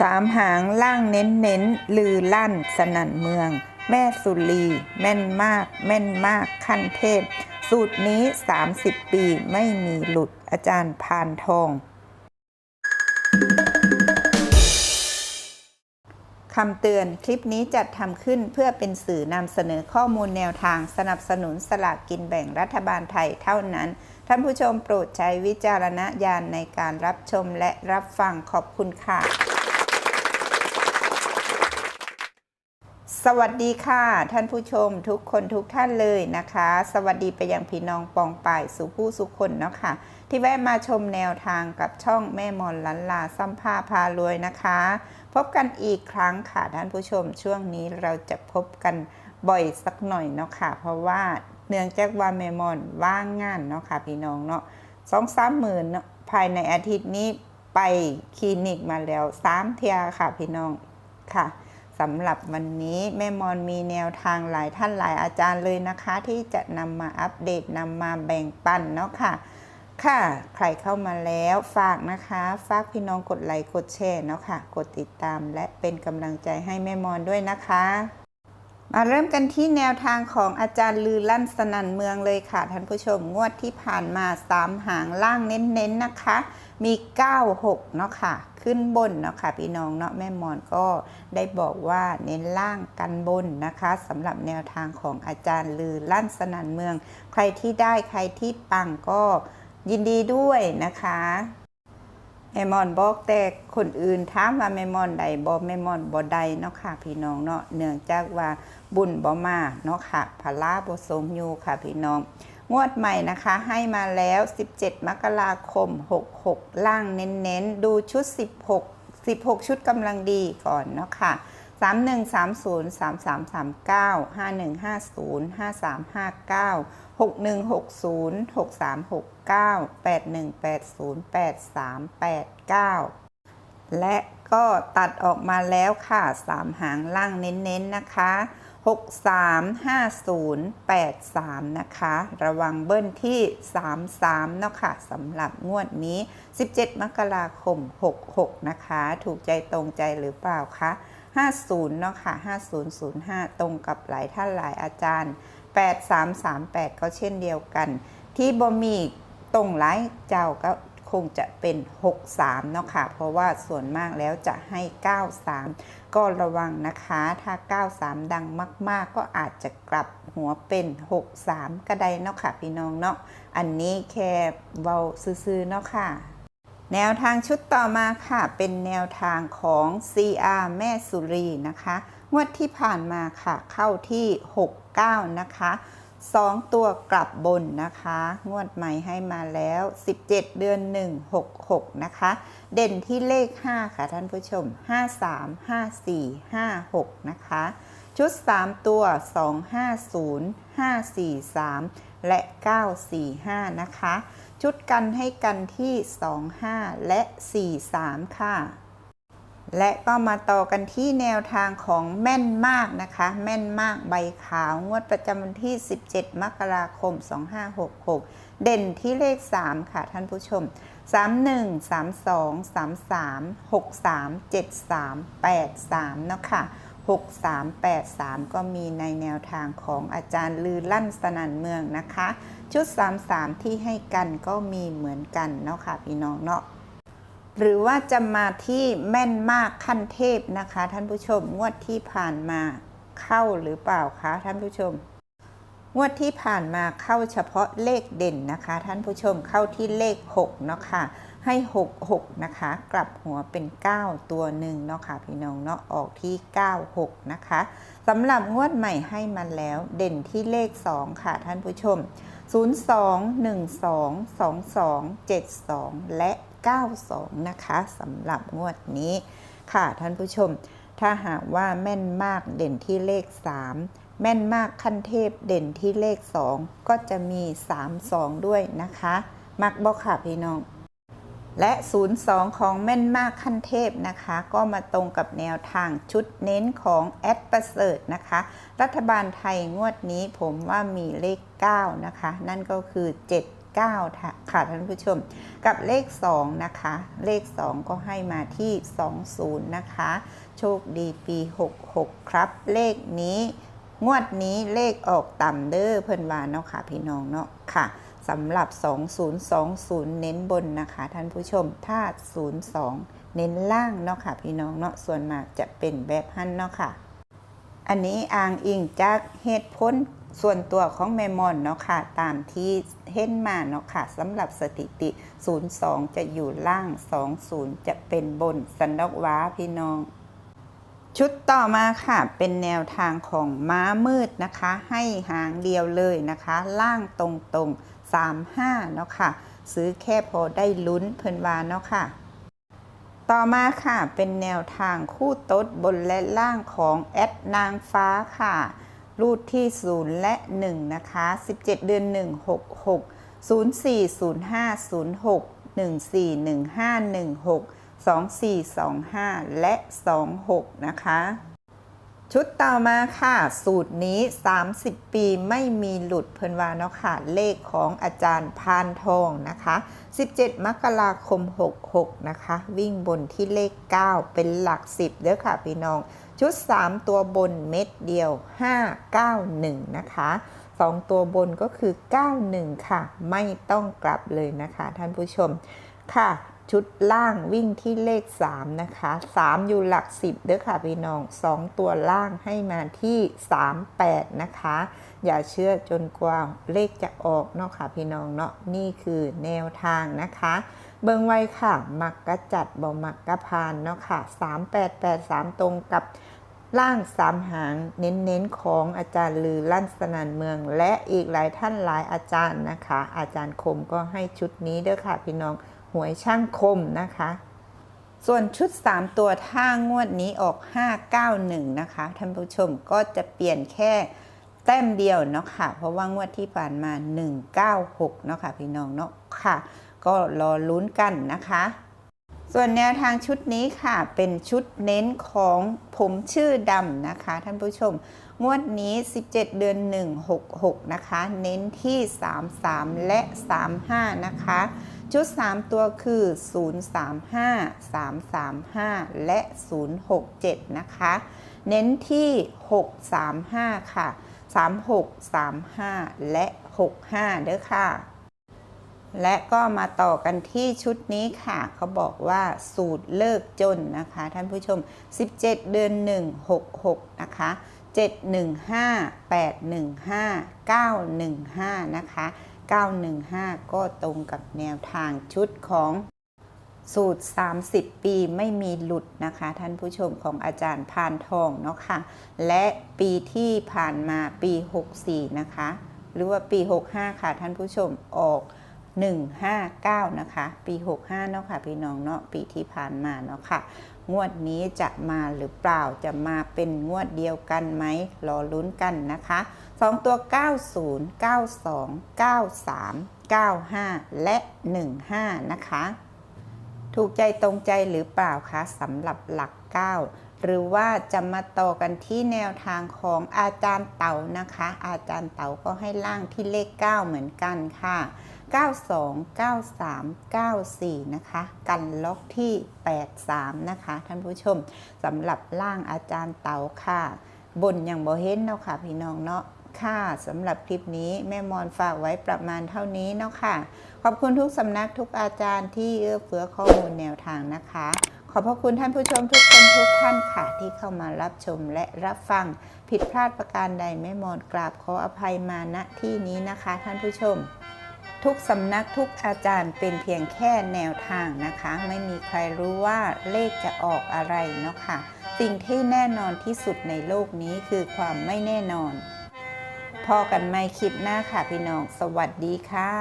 สามหางล่างเน้นเน้นลือลั่นสนั่นเมือง แม่สุรี แม่นมาก แม่นมากขั้นเทพ สูตรนี้ 30 ปีไม่มีหลุดอาจารย์พานทองคำเตือนคลิปนี้จัดทำขึ้นเพื่อเป็นสื่อนำเสนอข้อมูลแนวทางสนับสนุนสลากกินแบ่งรัฐบาลไทยเท่านั้น ท่านผู้ชมโปรดใช้วิจารณญาณในการรับชมและรับฟังขอบคุณค่ะ สวัสดีค่ะ ท่านผู้ชมทุกคนทุกท่านเลยนะคะ สวัสดีไปยังพี่น้องปองป่ายสุผู้สุคนเนาะค่ะ ที่แวะมาชมแนวทางกับช่องแม่มอนลันลาซัมผ้าพารวยนะคะ พบกันอีกครั้งค่ะ ท่านผู้ชมช่วงนี้เราจะพบกันบ่อยสักหน่อยเนาะค่ะ เพราะว่าเนื่องจากว่าแม่มอนว่างงานเนาะค่ะพี่น้องเนาะสองสามหมื่นเนาะภายในอาทิตย์นี้ไปคลินิกมาแล้วสามเทียค่ะพี่น้องค่ะ สำหรับวันนี้แม่มอนมีแนวทางหลายท่านหลายอาจารย์เลยนะคะ ที่จะนำมาอัปเดตนำมาแบ่งปันเนาะค่ะ ค่ะ ใครเข้ามาแล้วฝากนะคะ ฝากพี่น้องกดไลค์กดแชร์เนาะค่ะ กดติดตามและเป็นกำลังใจให้แม่มอนด้วยนะคะ มาเริ่มกันที่แนวทางของอาจารย์ลือลั่นสนันเมืองเลยค่ะท่านผู้ชมงวดที่ผ่านมาสามหางล่างเน้นๆนะคะ มี 96 เนาะค่ะ ขึ้นบนเนาะค่ะพี่น้องเนาะแม่มอนก็ได้บอกว่าเน้นล่างกันบนนะคะสำหรับแนวทางของอาจารย์ลือลั่นสนันเมือง ใครที่ได้ใครที่ปังก็ยินดีด้วยนะคะ แม่มอนบอกแต่คนอื่นถามว่าแม่มอนใดบ่แม่มอนบ่ใดเนาะค่ะพี่น้องเนาะเนื่องจากว่าบุญบ่มาเนาะค่ะพลาบ่สมอยู่ค่ะพี่น้อง งวดใหม่นะคะให้มาแล้ว 17 มกราคม 66 ล่างเน้นๆ ดูชุด 16 16 ชุดกำลังดีก่อนเนาะค่ะ 3130 3339 5150 5359 6160 6369 8180 8389 และก็ตัดออกมาแล้วค่ะ 3 หางล่างเน้นๆนะคะ 635083 นะคะ ระวังเบิ้ลที่ 33 เนาะค่ะสำหรับงวดนี้ 17 มกราคม 66 นะคะ ถูกใจตรงใจหรือเปล่าคะ 50 เนาะค่ะ 5005 ตรงกับหลายท่านหลายอาจารย์ 8338 ก็เช่นเดียวกัน ที่บ่มีตรงหลายเจ้าก็คงจะเป็น 63 เนาะค่ะ เพราะว่าส่วนมากแล้วจะให้ 93 ก็ระวังนะคะ ถ้า 93 ดังมาก ๆ ก็อาจจะกลับหัวเป็น 63 ก็ได้เนาะค่ะ พี่น้องเนาะ อันนี้แค่เบาซื่อๆเนาะค่ะ แนวทางชุดต่อมาค่ะ เป็นแนวทางของ CR แม่สุรีนะคะ งวดที่ผ่านมาค่ะ เข้าที่ 69 นะคะ 2 ตัวกลับบนนะคะ งวดใหม่ให้มาแล้ว 17 เดือน 1 66 นะคะ เด่นที่เลข 5 ค่ะท่านผู้ชม 53 54 56 นะคะ ชุด 3 ตัว 250 543 และ 945 นะคะ ชุดกันให้กันที่ 25 และ 43 ค่ะ และก็มาต่อกันที่แนวทางของแม่นมากนะคะ แม่นมากใบขาวงวดประจำวันที่ 17 มกราคม 2566 เด่นที่เลข 3 ค่ะท่านผู้ชม 31 32 33 63 73 83 เนาะค่ะ 6383 ก็มีในแนวทางของอาจารย์ลือลั่นสนันเมืองนะคะ ชุด 33 ที่ให้กันก็มีเหมือนกันเนาะค่ะพี่น้องเนาะหรือว่าจะมาที่แม่นมากขั้นเทพนะคะ ท่านผู้ชมงวดที่ผ่านมาเข้าหรือเปล่าคะท่านผู้ชม งวดที่ผ่านมาเข้าเฉพาะเลขเด่นนะคะ ท่านผู้ชมเข้าที่เลข 6 เนาะค่ะ ให้ 6 6 นะคะ กลับหัวเป็น 9 ตัวหนึ่งเนาะค่ะพี่น้องเนาะออกที่ 9 6 นะคะสำหรับงวดใหม่ให้มันแล้วเด่นที่เลข 2 ค่ะท่านผู้ชม 02 12 22 72 และ 92 นะคะสำหรับงวดนี้ค่ะท่านผู้ชม ถ้าหากว่าแม่นมากเด่นที่เลข 3 แม่นมากขั้นเทพเด่นที่เลข 2 ก็จะมี 3 2 ด้วยนะคะ มักบอกค่ะพี่น้อง และ 02 ของแม่นมากขั้นเทพนะคะ ก็มาตรงกับแนวทางชุดเน้นของแอดประเสริฐนะคะ รัฐบาลไทยงวดนี้ผมว่ามีเลข 9 นะคะ นั่นก็คือ 7 9 ค่ะท่านผู้ชม กับเลข 2 นะคะ เลข 2 ก็ให้มาที่ 20 นะคะ โชคดีปี 66 ครับ เลขนี้ งวดนี้เลขออกต่ำเด้อเพิ่นว่าเนาะค่ะพี่น้องเนาะค่ะ สำหรับ 2020 เน้นบนนะคะ ท่านผู้ชมถ้า 02 เน้นล่างเนาะค่ะ พี่น้องเนาะส่วนมากจะเป็นแบบหันเนาะค่ะ อันนี้อ้างอิงจากเหตุผลส่วนตัวของแมมอนเนาะค่ะ ตามที่เห็นมาเนาะค่ะสำหรับสถิติ 02 จะอยู่ล่าง 20 จะเป็นบนสันดอกว้าพี่น้องชุดต่อมาค่ะ เป็นแนวทางของม้ามืดนะคะ ให้หางเดียวเลยนะคะ ล่างตรง 35เนาะค่ะ ซื้อแค่พอได้ลุ้นเพิ่นวาเนาะค่ะ ต่อมาค่ะเป็นแนวทางคู่โต๊ดบนและล่างของแอดนางฟ้าค่ะ รูดที่ 0 และ 1 นะคะ 17 เดือน 1 66 040506 141516 2425 และ 26 นะคะ ชุดต่อมาค่ะ สูตรนี้ 30 ปีไม่มีหลุดเพิ่นว่าเนาะค่ะ เลขของอาจารย์พานทองนะคะ 17 มกราคม 66 นะคะ วิ่งบนที่เลข 9 เป็นหลัก 10เด้อค่ะพี่น้อง ชุด 3 ตัวบนเม็ดเดียว 591 นะคะ 2 ตัวบนก็คือ 91 ค่ะ ไม่ต้องกลับเลยนะคะท่านผู้ชมค่ะ ชุดล่างวิ่งที่เลข 3 นะคะ 3 อยู่หลัก 10เด้อค่ะพี่น้อง 2 ตัวล่างให้มาที่ 38 นะคะ อย่าเชื่อจนกว่าเลขจะออกเนาะค่ะพี่น้องเนาะนี่คือแนวทางนะคะ เบิงไว้ค่ะ มักกะจัดบ่มักกะพานเนาะค่ะ 3883 ตรงกับล่างสามหางเน้นๆของอาจารย์ลือลั่นสนันเมือง และอีกหลายท่านหลายอาจารย์นะคะ อาจารย์คมก็ให้ชุดนี้เด้อค่ะพี่น้อง หวยช่างคมนะคะ ส่วนชุด 3 ตัวถ้างวดนี้ออก 591 นะคะท่านผู้ชมก็จะเปลี่ยนแค่แต้มเดียวเนาะค่ะ เพราะว่างวดที่ผ่านมา 196 เนาะค่ะพี่น้องเนาะค่ะ ก็รอลุ้นกันนะคะ ส่วนแนวทางชุดนี้ค่ะเป็นชุดเน้นของผมชื่อดำนะคะท่านผู้ชม งวดนี้ 17 เดือน 166 นะคะ เน้นที่ 33 และ 35 นะคะ ชุด 3 ตัวคือ 035 335 และ 067 นะคะ เน้นที่ 635 ค่ะ 36 35 และ 65 เด้อค่ะ และก็มาต่อกันที่ชุดนี้ค่ะ เขาบอกว่าสูตรเลิกจนนะคะ ท่านผู้ชม 17 เดือน 1 66 นะคะ715 815 915 นะคะ 915 ก็ตรงกับแนวทางชุดของสูตร 30 ปีไม่มีหลุดนะคะ ท่านผู้ชมของอาจารย์พานทองเนาะค่ะ และปีที่ผ่านมาปี 64 นะคะ หรือว่าปี 65 ค่ะท่านผู้ชมออก 159 นะคะ ปี 65 เนาะค่ะ พี่น้องเนาะปีที่ผ่านมาเนาะค่ะ งวดนี้จะมาหรือเปล่าจะมาเป็นงวดเดียวกันไหมรอลุ้นกันนะคะ 2 ตัว 90 92 93 95 และ 15 นะคะ ถูกใจตรงใจหรือเปล่าคะสำหรับหลัก 9 หรือว่าจะมาต่อกันที่แนวทางของอาจารย์เต๋านะคะ อาจารย์เต๋าก็ให้ล่างที่เลข 9 เหมือนกันค่ะ 92 93 94 นะคะ กันล็อกที่ 83 นะคะ ท่านผู้ชมสำหรับล่างอาจารย์เต๋าค่ะ บนอย่างบ่เห็นเนาะค่ะพี่น้องเนาะค่ะสำหรับคลิปนี้แม่มอนฝากไว้ประมาณเท่านี้เนาะค่ะ ขอบคุณทุกสำนักทุกอาจารย์ที่เอื้อเฟื้อข้อมูลแนวทางนะคะ ขอบพระคุณท่านผู้ชมทุกคนทุกท่านค่ะที่เข้ามารับชมและรับฟัง ผิดพลาดประการใดแม่มอนกราบขออภัยมาณที่นี้นะคะ ท่านผู้ชม ทุกสำนักทุกอาจารย์เป็นเพียงแค่แนวทางนะคะ ไม่มีใครรู้ว่าเลขจะออกอะไรเนาะค่ะสิ่งที่แน่นอนที่สุดในโลกนี้คือความไม่แน่นอนพอกันไม่คลิปหน้าค่ะพี่น้อง สวัสดีค่ะ